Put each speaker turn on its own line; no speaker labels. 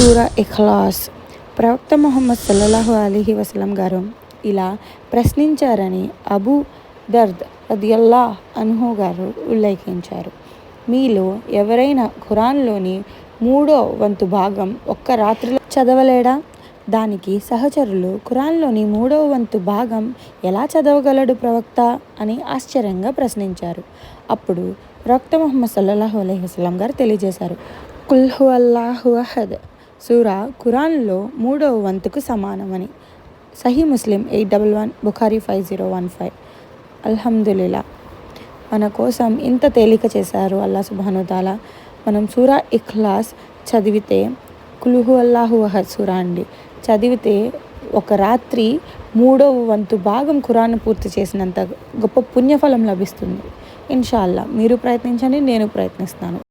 సూరా ఇఖ్లాస్. ప్రవక్త మొహమ్మద్ సల్లల్లాహు అలీహి వసలం గారు ఇలా ప్రశ్నించారని అబూ దర్ద్ అదియల్లా అన్హు గారు ఉల్లేఖించారు. మీలో ఎవరైనా ఖురాన్లోని మూడో వంతు భాగం ఒక్క రాత్రిలో చదవలేడా? దానికి సహచరులు ఖురాన్లోని మూడవ వంతు భాగం ఎలా చదవగలడు ప్రవక్త అని ఆశ్చర్యంగా ప్రశ్నించారు. అప్పుడు ప్రవక్త ముహమ్మద్ సల్లల్లాహు అలైహి వసలం గారు తెలియజేశారు. కుల్హు అల్లాహు అహద్ సూరా ఖురాన్లో మూడవ వంతుకు సమానమని. Sahih Muslim eight double one Bukhari five zero one five. అల్హమ్దుల్లా మన కోసం ఇంత తేలిక చేశారు అల్లా సుబానుతాలా మనం సూరా ఇఖ్లాస్ చదివితే కులుహు అల్లాహు అహద్ సూరా అండి. చదివితే ఒక రాత్రి మూడవ వంతు భాగం ఖురాన్ పూర్తి చేసినంత గొప్ప పుణ్యఫలం లభిస్తుంది. ఇన్షాల్లా మీరు ప్రయత్నించండి నేను ప్రయత్నిస్తాను.